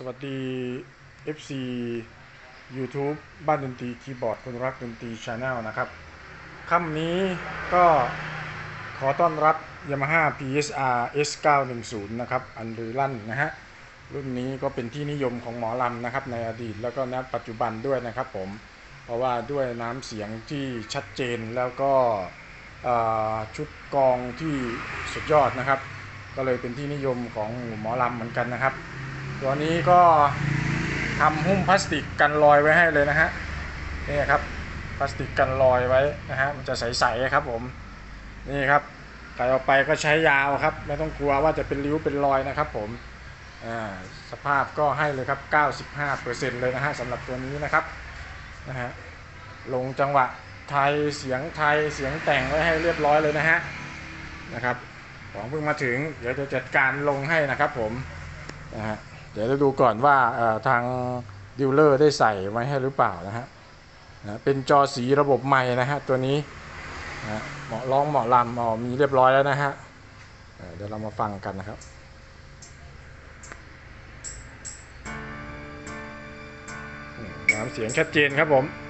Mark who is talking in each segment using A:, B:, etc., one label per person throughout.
A: สวัสดี FC YouTube บ้านดนตรีคีย์บอร์ดคนรักดนตรีชาแนลนะครับค่ำนี้ก็ขอต้อนรับ Yamaha PSR S910 นะครับ อันรือลั่นนะฮะ รุ่นนี้ก็เป็นที่นิยมของหมอลำนะครับ ในอดีตแล้วก็ณปัจจุบันด้วยนะครับผม เพราะว่าด้วยน้ำเสียงที่ชัดเจนแล้วก็ชุดกองที่สุดยอดนะครับ ก็เลยเป็นที่นิยมของหมอลำเหมือนกันนะครับ ตัวนี้ก็ทำหุ้มพลาสติกกันรอยไว้ให้เลยนะฮะนี่ครับพลาสติกกันรอยไว้นะฮะมันจะใสๆครับผมนี่ครับใส่ออกไปก็ใช้ยาวครับ ไม่ต้องกลัวว่าจะเป็นริ้วเป็นรอยนะครับผมสภาพก็ให้เลยครับ 95%เลยนะฮะสำหรับตัวนี้นะครับนะฮะลงจังหวะไทยเสียงไทยเสียงแต่งไว้ให้เรียบร้อยเลยนะฮะนะครับของเพิ่งมาถึงเดี๋ยวจะจัดการลงให้นะครับผมนะฮะ ดี๋ยวเราดูก่อนว่าทางดิวเลอร์ได้ใส่ไว้ให้หรือเปล่านะฮะนะเป็นจอสีระบบใหม่นะฮะตัวนี้นะเหมาะร้องเหมาะลำอ๋อมีเรียบร้อยแล้วนะฮะเดี๋ยวเรามาฟังกันนะครับอืมน้ำเสียงชัดเจนครับผม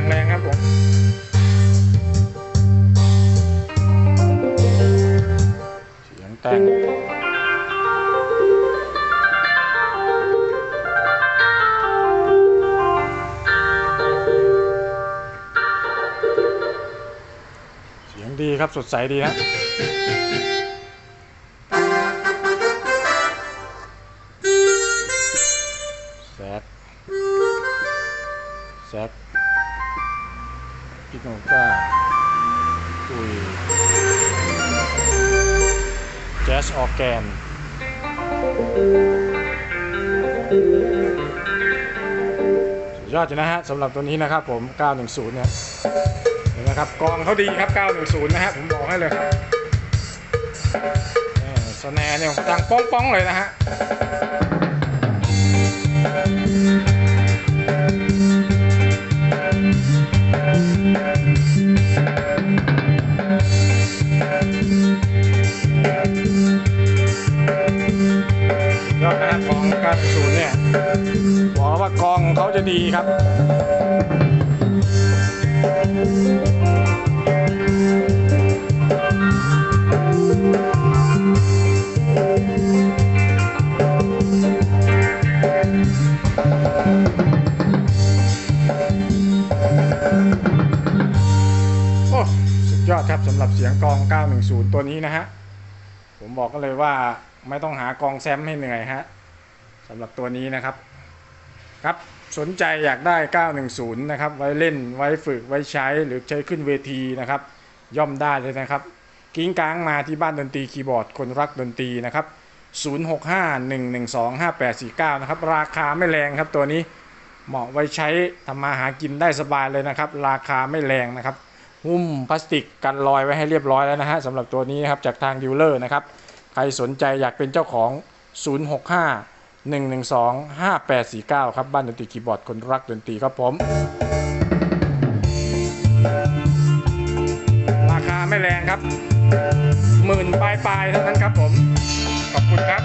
A: อย่างแรงครับผมเสียงแต่งเสียงดีครับสดใสดีฮะแซดแซก พี่โนก้าคุยแจ๊สออแกน ยอดจริงนะฮะสำหรับตัวนี้นะครับผม 910 เนี่ยเห็นไหมครับกองเขาดีครับ 910 นะฮะ ผมบอกให้เลยครับสแนร์เนี่ยดังป้องๆเลยนะฮะะดีครับโอ้สุดยอดครับสำหรับเสียงกอง 910 ตัวนี้นะฮะ ผมบอกกันเลยว่าไม่ต้องหากองแซมให้เหนื่อยฮะสำหรับตัวนี้นะครับ ครับ สนใจอยากได้ 910 นะครับ ไว้เล่นไว้ฝึกไว้ใช้หรือใช้ขึ้นเวทีนะครับ ย่อมได้เลยนะครับ กิ้งก้างมาที่บ้านดนตรีคีย์บอร์ดคนรักดนตรีนะครับ 0651125849 นะครับ ราคาไม่แรงครับตัวนี้เหมาะไว้ใช้ทำมาหากินได้สบายเลยนะครับ ราคาไม่แรงนะครับ หุ้มพลาสติกกันรอยไว้ให้เรียบร้อยแล้วนะฮะสำหรับตัวนี้นครับจากทางดีลเลอร์นะครับ ใครสนใจอยากเป็นเจ้าของ 065 112 5849 ครับ บ้านดนตรีคีย์บอร์ดคนรักดนตรีครับผม ราคาไม่แรงครับหมื่นปลายๆเท่านั้นครับผม ขอบคุณครับ